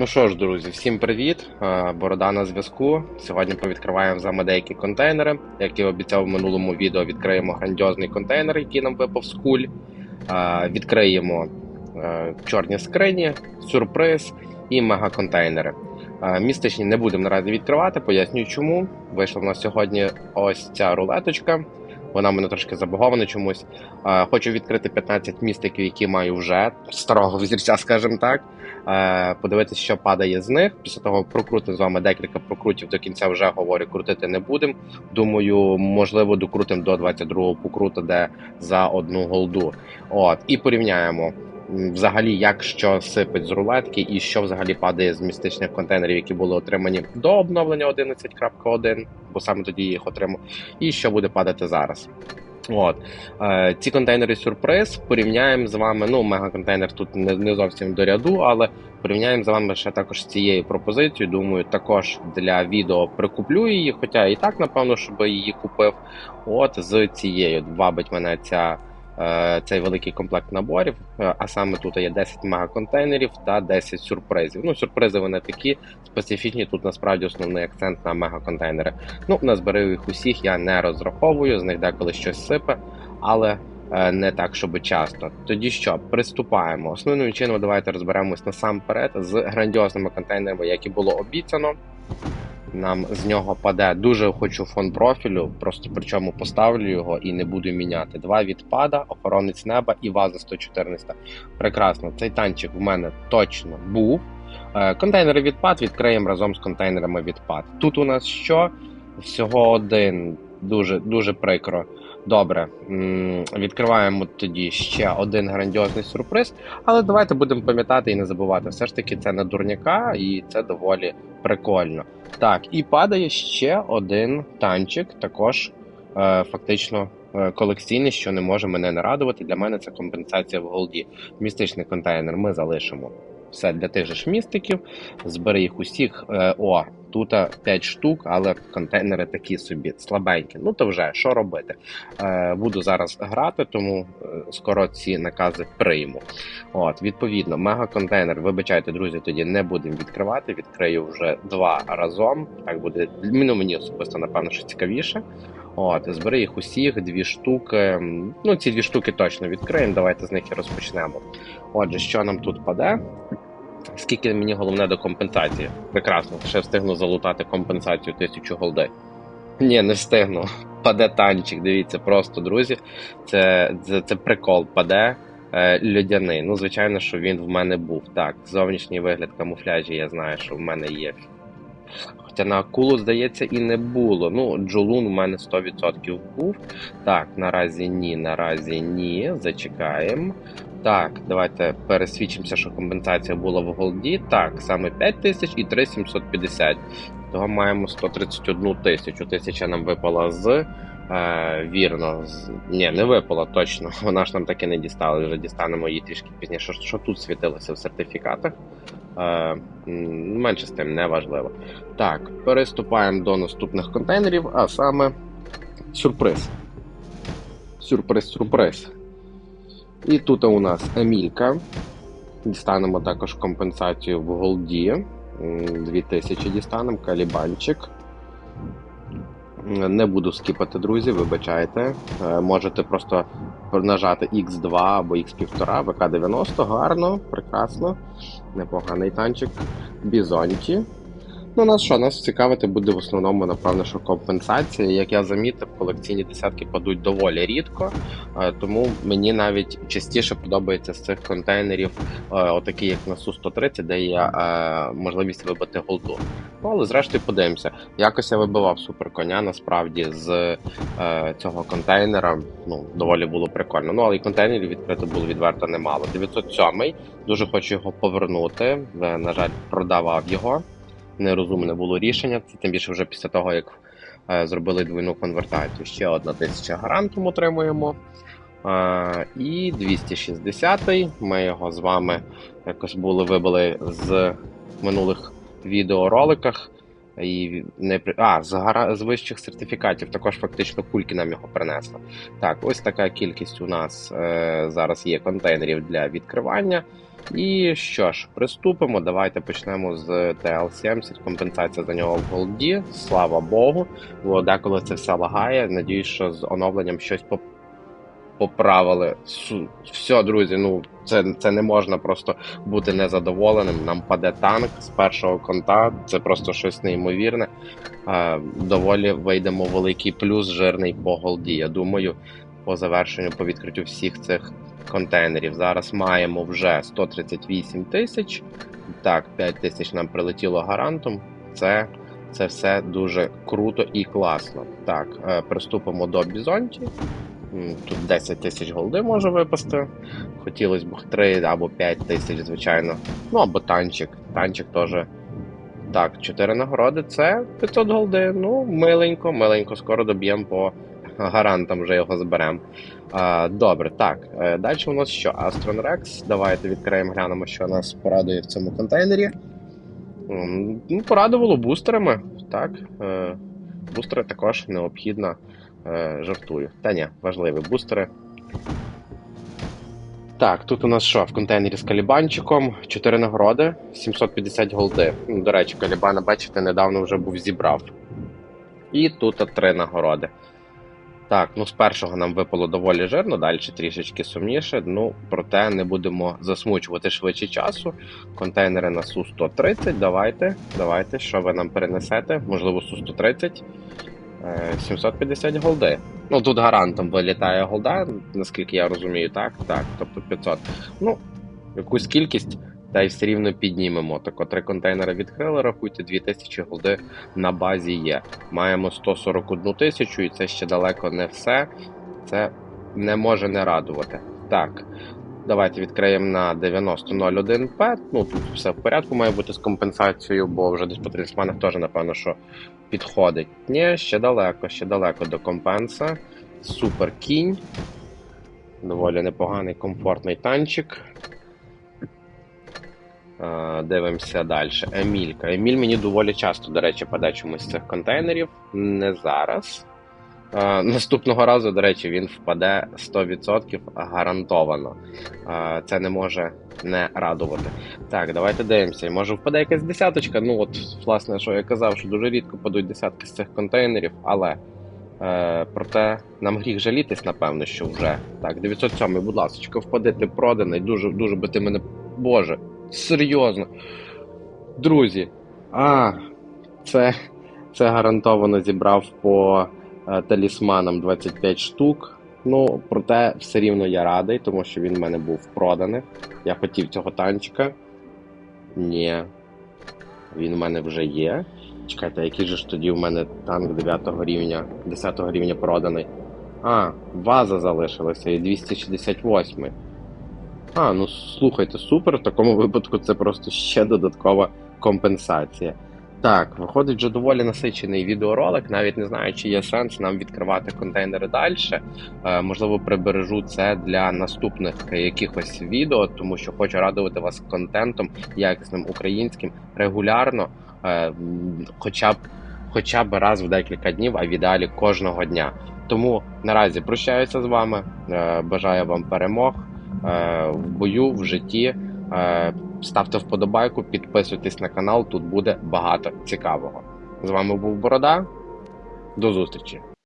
Ну що ж, друзі, всім привіт! Борода на зв'язку. Сьогодні повідкриваємо з вами деякі контейнери. Як і обіцяв в минулому відео, відкриємо грандіозний контейнер, який нам випав з куль. Відкриємо е, чорні скрині, сюрприз і мегаконтейнери. Містичні не будемо наразі відкривати, пояснюю чому. Вийшла в нас сьогодні ось ця рулеточка. Вона мене трошки забагована чомусь. Хочу відкрити 15 містиків, які маю вже старого взірця, скажімо так. Е, Подивитися, що падає з них. Після того прокрутимо з вами декілька прокрутів. До кінця вже говорю, крутити не будемо. Думаю, можливо, докрутимо до 22-го покрута, де за одну голду. От, і порівняємо. Взагалі, як що сипить з рулетки, і що взагалі падає з містичних контейнерів, які були отримані до обновлення 11.1, бо саме тоді їх отримав, і що буде падати зараз. От е, ці контейнери сюрприз порівняємо з вами. Ну, мегаконтейнер тут не, не зовсім до ряду, але порівняємо з вами ще також з цією пропозицією. Думаю, також для відео прикуплю її, хоча і так, напевно, щоб її купив. От з цією вабить мене ця. Е, Цей великий комплект наборів, Е, а саме тут є 10 мегаконтейнерів та 10 сюрпризів. Ну, сюрпризи вони такі специфічні. Тут насправді основний акцент на мегаконтейнери. Ну, назберу їх усіх я не розраховую, з них деколи щось сипе, але е, не так, щоб часто. Тоді що, приступаємо. Основним чином давайте розберемось насамперед з грандіозними контейнерами, які було обіцяно. Нам з нього паде дуже хочу фон профілю, просто причому поставлю його і не буду міняти. Два відпада, охоронець неба і ваза 114. Прекрасно, цей танчик в мене точно був. Е, Контейнери відпад відкриємо разом з контейнерами відпад. Тут у нас що? Всього один. Дуже дуже прикро. Добре, відкриваємо тоді ще один грандіозний сюрприз. Але давайте будемо пам'ятати і не забувати. Все ж таки, це не дурняка, і це доволі прикольно. Так, і падає ще один танчик, також е, фактично е, колекційний, що не може мене не радувати. Для мене це компенсація в голді. Містичний контейнер ми залишимо все для тих же ж містиків. Збери їх усіх. Е, о, тут 5 штук, але контейнери такі собі слабенькі. Ну то вже що робити? Е, буду зараз грати, тому е, скоро ці накази прийму. От, відповідно, мегаконтейнер, вибачайте, друзі, тоді не будемо відкривати. Відкрию вже два разом. Так буде ну, мені особисто, напевно, що цікавіше. От, збери їх усіх, дві штуки. Ну, ці дві штуки точно відкриємо. Давайте з них і розпочнемо. Отже, що нам тут паде? Скільки мені головне до компенсації? Прекрасно, ще встигну залутати компенсацію тисячу голдей. Ні, не встигну. Паде танчик, дивіться, просто, друзі. Це, це, це прикол, паде е, льодяний. Ну, звичайно, що він в мене був. Так, зовнішній вигляд камуфляжі, я знаю, що в мене є. Хоча на акулу, здається, і не було. Ну, Джолун у мене 100% був. Так, наразі ні, наразі ні. Зачекаємо. Так, давайте пересвідчимося, що компенсація була в голді. Так, саме 5 тисяч і 3750. Того маємо 131 тисячу. Тисяча нам випала з. Е, вірно, ні, не випала точно. Вона ж нам таки не дістала. Вже дістанемо її трішки пізніше. Що, що тут світилося в сертифікатах? Е, менше з тим, не важливо. Так, переступаємо до наступних контейнерів, а саме сюрприз. Сюрприз, сюрприз. І тут у нас Емілька. Дістанемо також компенсацію в голді. 2000 дістанемо, калібанчик. Не буду скіпати, друзі, вибачайте. Е, Можете просто нажати X2 або X1,5, ВК-90, гарно, прекрасно. Непоганий танчик. Бізонті. Ну, нас що, нас цікавити буде в основному, напевно, що компенсація. Як я замітив, колекційні десятки падуть доволі рідко, тому мені навіть частіше подобається з цих контейнерів, е, отакі як на Су-130, де є е, можливість вибити голду. Ну, але зрештою подивимося. Якось я вибивав суперконя, насправді, з е, цього контейнера. Ну, доволі було прикольно. Ну, але і контейнерів відкрито було відверто немало. 907 дуже хочу його повернути. Е, На жаль, продавав його нерозумне було рішення. Це тим більше вже після того, як е, зробили двойну конвертацію. Ще одна тисяча гарантом отримуємо. Е, і 260-й. Ми його з вами якось були вибили з минулих відеороликах. І не а, з, гара... з вищих сертифікатів також фактично кульки нам його принесли. Так, ось така кількість у нас е, зараз є контейнерів для відкривання. І що ж, приступимо. Давайте почнемо з TL70. Компенсація за нього в голді. Слава Богу. Бо деколи це все лагає. Надіюсь, що з оновленням щось поп- поправили. Все, друзі, ну це, це не можна просто бути незадоволеним. Нам паде танк з першого конта. Це просто щось неймовірне. Е, доволі вийдемо великий плюс жирний по голді. Я думаю, по завершенню, по відкриттю всіх цих контейнерів. Зараз маємо вже 138 тисяч. Так, 5 тисяч нам прилетіло гарантом. Це, це все дуже круто і класно. Так, е, приступимо до бізонті. Тут 10 тисяч голди може випасти. Хотілося б 3 або 5 тисяч, звичайно. Ну або танчик. Танчик теж. Так, 4 нагороди це 500 голди. Ну, миленько, миленько, скоро доб'ємо по гарантам, вже його зберемо. Добре, так. е, Далі у нас що? Astron Rex. Давайте відкриємо, глянемо, що нас порадує в цьому контейнері. Ну, порадувало бустерами. Так. е, Бустери також необхідно. е, Жартую. Та ні, важливі бустери. Так, тут у нас що? В контейнері з калібанчиком 4 нагороди, 750 голди. Ну, До речі, калібана, бачите, недавно вже був зібрав. І тут три нагороди. Так, ну з першого нам випало доволі жирно, далі трішечки сумніше. Ну, проте не будемо засмучувати швидше часу. Контейнери на Су-130. Давайте, давайте, що ви нам перенесете? Можливо, Су-130. Е, 750 голди. Ну, тут гарантом вилітає голда, наскільки я розумію, так? Так, тобто 500. Ну, якусь кількість, та й все рівно піднімемо. Так, от три контейнери відкрили, рахуйте, 2000 голди на базі є. Маємо 141 тисячу, і це ще далеко не все. Це не може не радувати. Так. Давайте відкриємо на 90.01 П. Ну тут все в порядку має бути з компенсацією, бо вже десь по талісманах теж, напевно, що підходить. Ні, ще далеко, ще далеко до компенса. Супер кінь. Доволі непоганий, комфортний танчик. Е, Дивимося далі. Емілька. Еміль мені доволі часто, до речі, паде чомусь з цих контейнерів. Не зараз. Е, Наступного разу, до речі, він впаде 100% гарантовано. Е, Це не може не радувати. Так, давайте дивимося. Може впаде якась десяточка. Ну, от, власне, що я казав, що дуже рідко падуть десятки з цих контейнерів, але. Проте нам гріх жалітись, напевно, що вже. Так, 907, будь ласка, впади, ти проданий. Дуже, дуже би ти мене. Боже, серйозно. Друзі, а, це, це гарантовано зібрав по е, талісманам 25 штук. Ну, проте все рівно я радий, тому що він в мене був проданий. Я хотів цього танчика. Ні. Він в мене вже є. Чекайте, який же ж тоді в мене танк 9 рівня, 10 рівня проданий. А, ваза залишилася і 268. А, ну слухайте, супер. В такому випадку це просто ще додаткова компенсація. Так, виходить вже доволі насичений відеоролик. Навіть не знаю, чи є сенс нам відкривати контейнери далі. Е, можливо, прибережу це для наступних якихось відео, тому що хочу радувати вас контентом якісним українським регулярно, е, хоча б хоча б раз в декілька днів, а в ідеалі кожного дня. Тому наразі прощаюся з вами. е, Бажаю вам перемог в бою, в житті. Е, Ставте вподобайку, підписуйтесь на канал, тут буде багато цікавого. З вами був Борода. До зустрічі!